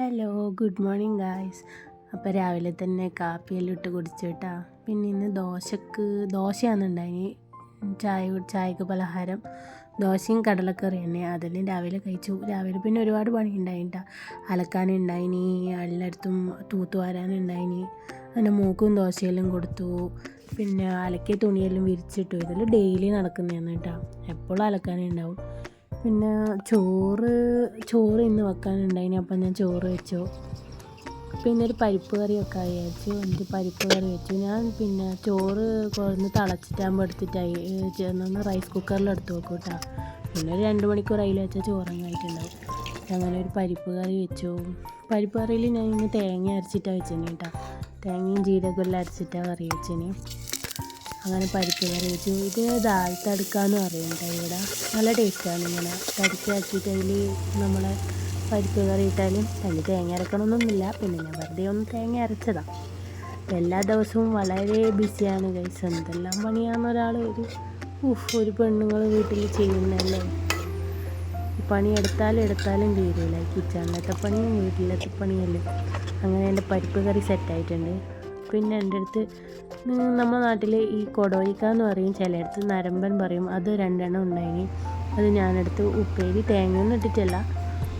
Hello good morning guys. അപ്പോൾ രാവിലെ തന്നെ കാപ്പിയെല്ലാം ഇട്ട് കുടിച്ചു കേട്ടാ. പിന്നെ ഇന്ന് ദോശക്ക് ദോശയാണ് ഉണ്ടായിനി. ചായ ചായക്ക് പലഹാരം. ദോശയും കടലക്കറി തന്നെ അതെല്ലാം രാവിലെ കഴിച്ചു. രാവിലെ പിന്നെ ഒരുപാട് പണി ഉണ്ടായിട്ടാ അലക്കാനുണ്ടായിനി എല്ലായിടത്തും തൂത്തുവാരാനുണ്ടായിനി അങ്ങനെ മൂക്കും ദോശയെല്ലാം കൊടുത്തു. പിന്നെ അലക്കിയ തുണിയെല്ലാം വിരിച്ചിട്ടു. ഇതെല്ലാം ഡെയിലി നടക്കുന്നതാണ് കേട്ടോ എപ്പോഴും അലക്കാനുണ്ടാവും പിന്നെ ചോറ് ചോറ് ഇന്ന് വെക്കാനുണ്ടായിന് അപ്പം ഞാൻ ചോറ് വെച്ചു. പിന്നെ ഒരു പരിപ്പ് കറി വെക്കാൻ വിചാരിച്ചു. എന്നിട്ട് പരിപ്പ് കറി വെച്ചു. ഞാൻ പിന്നെ ചോറ് കുറഞ്ഞ് തിളച്ചിട്ടാകുമ്പോൾ എടുത്തിട്ടായി. ചേർന്നൊന്ന് റൈസ് കുക്കറിൽ എടുത്ത് വെക്കും കേട്ടോ പിന്നെ ഒരു രണ്ട് മണിക്കൂർ അതിൽ വെച്ചാൽ ചോറങ്ങായിട്ടുണ്ടാവും. അങ്ങനെ ഒരു പരിപ്പ് കറി വെച്ചു. പരിപ്പ് കറിയിൽ ഞാൻ ഇന്ന് തേങ്ങ അരച്ചിട്ടാണ് വെച്ചിന് കേട്ടോ തേങ്ങയും ജീരകമെല്ലാം അരച്ചിട്ടാണ് കറി വെച്ചതിന് അങ്ങനെ പരിപ്പ് കറി വെച്ചു. ഇത് ദാൽ തടുക്കാന്ന് പറയുന്നുണ്ട് ഇവിടെ. നല്ല ടേസ്റ്റാണ് ഇങ്ങനെ. തടുക്കാക്കിയിട്ട് അതിൽ നമ്മളെ പരിപ്പ് കറി ഇട്ടാലും അതിന് തേങ്ങ അരക്കണമെന്നൊന്നുമില്ല പിന്നെ ഞാൻ വെറുതെ ഒന്ന് തേങ്ങ അരച്ചതാണ് എല്ലാ ദിവസവും വളരെ ബിസിയാണ് കൈസ് എന്തെല്ലാം പണിയാന്ന് ഒരാൾ ഒരു ഉഫ് ഒരു പെണ്ണുങ്ങൾ വീട്ടിൽ ചെയ്യുന്നല്ലേ പണി എടുത്താലും എടുത്താലും തീരില്ല കിച്ചണിലത്തെ പണിയും വീട്ടിലത്തെ പണിയല്ലേ? അങ്ങനെ എന്റെ പരിപ്പ് കറി സെറ്റായിട്ടുണ്ട് പിന്നെ എന്റെ അടുത്ത് നമ്മുടെ നാട്ടിൽ ഈ കൊടോയിക്ക എന്ന് പറയും ചിലയിടത്ത് നരമ്പൻ പറയും അത് രണ്ടെണ്ണം ഉണ്ടായിരുന്നു അത് ഞാനെടുത്ത് ഉപ്പേരി തേങ്ങയൊന്നും ഇട്ടിട്ടില്ല.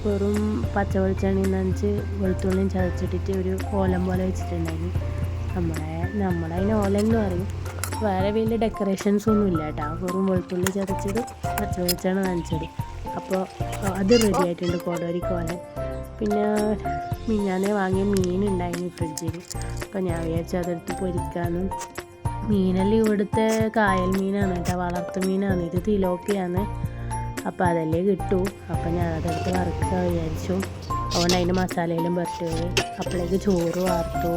വെറും പച്ച വെളിച്ചെണ്ണ നനച്ച് വെളുത്തുള്ളിയും ചതച്ചിട്ടിട്ട് ഒരു ഓലം പോലെ വെച്ചിട്ടുണ്ടായിരുന്നു നമ്മളെ നമ്മളതിന് ഓലം എന്ന് പറയും. വേറെ വലിയ ഡെക്കറേഷൻസ് ഒന്നും ഇല്ല കേട്ടോ. വെറും വെളുത്തുള്ളി ചതച്ചത് പച്ച വെളിച്ചെണ്ണ നനച്ചത്. അപ്പോൾ അത് റെഡി ആയിട്ടുണ്ട് കോടോരി കോലൻ പിന്നെ മിഞ്ഞാന്നെ വാങ്ങിയ മീൻ ഉണ്ടായിരുന്നു ഫ്രിഡ്ജിൽ അപ്പോൾ ഞാൻ വിചാരിച്ചു അതെടുത്ത് പൊരിക്കാനും മീനെല്ലാം ഇവിടുത്തെ കായൽ മീനാണ് കേട്ടോ വളർത്തു മീനാണ്. ഇത് തിലോക്കിയാണ് അപ്പോൾ അതല്ലേ കിട്ടൂ. അപ്പോൾ ഞാൻ അതെടുത്ത് വറുക്കുക വിചാരിച്ചു. അതുകൊണ്ട് അതിന്റെ മസാലയിലും പുരട്ടി. പോയി അപ്പോഴേക്ക് ചോറ് വാർത്തു.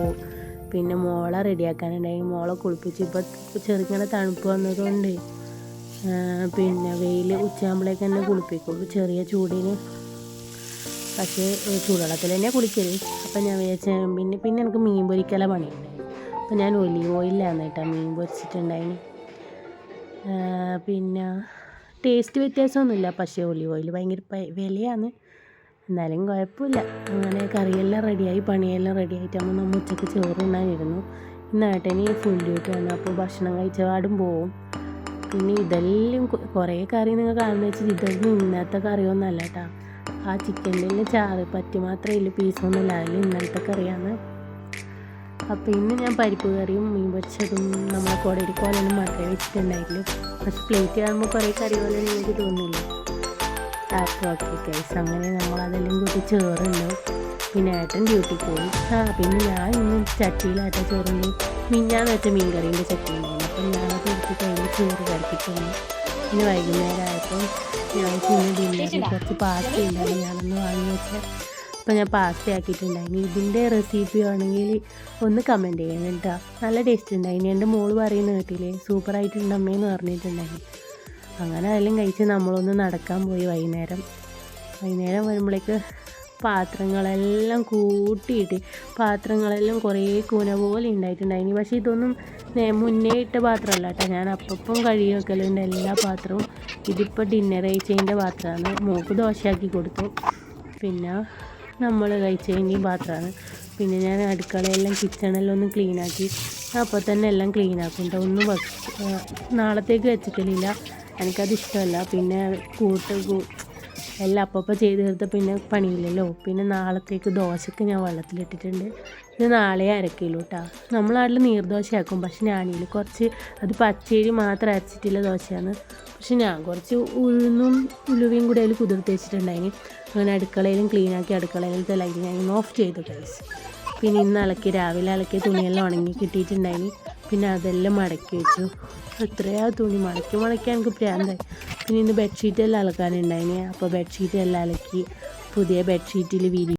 പിന്നെ മോളെ റെഡിയാക്കാനുണ്ടായി. മോളെ കുളിപ്പിച്ച്. ഇപ്പോൾ ചെറുങ്ങനെ തണുപ്പ് വന്നതുകൊണ്ട് പിന്നെ വെയിൽ ഉച്ചയാകുമ്പോഴേക്ക് തന്നെ കുളിപ്പിക്കും. ചെറിയ ചൂടിന് പക്ഷേ ചൂടുവെള്ളത്തിൽ തന്നെ കുളിക്കൽ. അപ്പം ഞാൻ വിചാരിച്ച പിന്നെ പിന്നെ എനിക്ക് മീൻ പൊരിക്കല പണിയുണ്ട്. അപ്പം ഞാൻ ഒലിവ് ഓയിലാണ് കേട്ടോ മീൻ പൊരിച്ചിട്ടുണ്ടായിന്. പിന്നെ ടേസ്റ്റ് വ്യത്യാസമൊന്നുമില്ല. പക്ഷേ ഒലിവ് ഓയിൽ ഭയങ്കര വിലയാണ്. എന്നാലും കുഴപ്പമില്ല. അങ്ങനെ കറിയെല്ലാം റെഡിയായി പണിയെല്ലാം റെഡി ആയിട്ടാകുമ്പോൾ നമ്മൾ ഉച്ചയ്ക്ക് ചോറുണ്ണാനിരുന്നു ഇനി ഫുൾ ഡ്യൂട്ടി വന്നു അപ്പോൾ ഭക്ഷണം കഴിച്ച പാടും പോവും. പിന്നെ ഇതെല്ലാം കുറേ കറി നിങ്ങൾ കാണുന്ന വെച്ചാൽ ഇതൊന്നും ഇന്നത്തെ കറിയൊന്നും അല്ല കേട്ടോ ആ ചിക്കന്റെ ചാറ് പറ്റി മാത്രമേ ഇല്ല. പീസൊന്നുമില്ല അതിൽ ഇന്നലത്തെ കറിയാണ്. അപ്പോൾ ഇന്ന് ഞാൻ പരിപ്പ് കറിയും മീൻ പൊരിച്ചതും നമ്മളെ കൊടരിക്കോലൊന്നും മാത്രമേ വെച്ചിട്ടുണ്ടായിട്ടുള്ളൂ പക്ഷെ പ്ലേറ്റ് കാണുമ്പോൾ കുറേ കറി പോലെ എനിക്ക് തോന്നില്ല അപ്പോൾ ഓക്കെ കേസ് അങ്ങനെ നമ്മളതെല്ലാം കൂട്ടി ചോറുണ്ടാവും പിന്നെ ഏട്ടൻ ഡ്യൂട്ടി പോയി. ആ പിന്നെ ഞാൻ ഇന്ന് ചട്ടിയിലാട്ട ചോറുണ്ട്. മിഞ്ഞാന്ന് വെച്ച മീൻ കറീന്റെ ചട്ടി അപ്പം ഞാനത് എടുത്തിട്ട് കഴിഞ്ഞ് ചോറ് കഴിപ്പിക്കുന്നു പിന്നെ വൈകുന്നേരം ആയപ്പോൾ ഞാൻ പിന്നെ ഡിന്നറിന് കുറച്ച് പാസ്ത ഉണ്ടായിരുന്നു ഞാനൊന്ന് വാങ്ങി വെച്ചാൽ അപ്പോൾ ഞാൻ പാസ്ത ആക്കിയിട്ടുണ്ടായിരുന്നു. ഇതിന്റെ റെസിപ്പി ആണെങ്കിൽ ഒന്ന് കമന്റ് ചെയ്യണം കേട്ടോ. നല്ല ടേസ്റ്റ് ഉണ്ടായിരുന്നു എന്റെ മോൾ പറയുന്ന കേട്ടില്ലേ? സൂപ്പറായിട്ടുണ്ട് അമ്മയെന്ന് പറഞ്ഞിട്ടുണ്ടായിരുന്നു അങ്ങനെ അതെല്ലാം കഴിച്ച് നമ്മളൊന്ന് നടക്കാൻ പോയി വൈകുന്നേരം. വൈകുന്നേരം വരുമ്പോഴേക്ക് പാത്രങ്ങളെല്ലാം കൂട്ടിയിട്ട് പാത്രങ്ങളെല്ലാം കുറേ കൂന പോലെ ഉണ്ടായിട്ടുണ്ടായിനി. പക്ഷേ ഇതൊന്നും മുന്നേ ഇട്ട പാത്രമല്ല കേട്ടോ. ഞാൻ അപ്പം കഴുകി വെക്കലുണ്ട് എല്ലാ പാത്രവും. ഇതിപ്പോൾ ഡിന്നർ കഴിച്ചതിന്റെ പാത്രമാണ്. മൂക്ക് ദോശയാക്കി കൊടുത്തു. പിന്നെ നമ്മൾ കഴിച്ചതിന്റെയും പാത്രമാണ്. പിന്നെ ഞാൻ അടുക്കളയെല്ലാം കിച്ചണെല്ലാം ഒന്ന് ക്ലീനാക്കി അപ്പോൾ തന്നെ എല്ലാം ക്ലീൻ ആക്കും കേട്ടോ ഒന്നും നാളത്തേക്ക് വെച്ചിട്ടില്ല. എനിക്കത് ഇഷ്ടമല്ല. പിന്നെ കൂട്ട് എല്ലാം അപ്പപ്പോൾ ചെയ്ത് തീർത്ത പിന്നെ പണിയില്ലല്ലോ. പിന്നെ നാളത്തേക്ക് ദോശക്ക് ഞാൻ വെള്ളത്തിലിട്ടിട്ടുണ്ട്. ഇത് നാളെ അരക്കില്ലോ കേട്ടോ നമ്മൾ നാട്ടിൽ നീർദോശയാക്കും. പക്ഷെ ഞാനിൽ കുറച്ച് അത് പച്ചരി മാത്രം അരച്ചിട്ടുള്ള ദോശയാണ്. പക്ഷെ ഞാൻ കുറച്ച് ഉഴുന്നും ഉലുവയും കൂടെ അതിൽ കുതിർത്ത് വെച്ചിട്ടുണ്ടായിന്. അങ്ങനെ അടുക്കളയിലും ക്ലീനാക്കി അടുക്കളയിലത്തെ ലൈറ്റ് ഞാൻ ഓഫ് ചെയ്തു കഴിച്ച് പിന്നെ ഇന്ന് അലക്കി രാവിലെ അലക്കിയ തുണിയെല്ലാം ഉണങ്ങി കിട്ടിയിട്ടുണ്ടായിന്. പിന്നെ അതെല്ലാം മടക്കി വെച്ചു. എത്രയാ തുണി. മടക്കി മടക്കി എനിക്ക് പ്രാന്തായി. പിന്നെ ഇന്ന് ബെഡ്ഷീറ്റ് എല്ലാം അലക്കാനുണ്ടായിന്. അപ്പോൾ ബെഡ്ഷീറ്റ് എല്ലാം അലക്കി പുതിയ ബെഡ്ഷീറ്റിൽ വിരി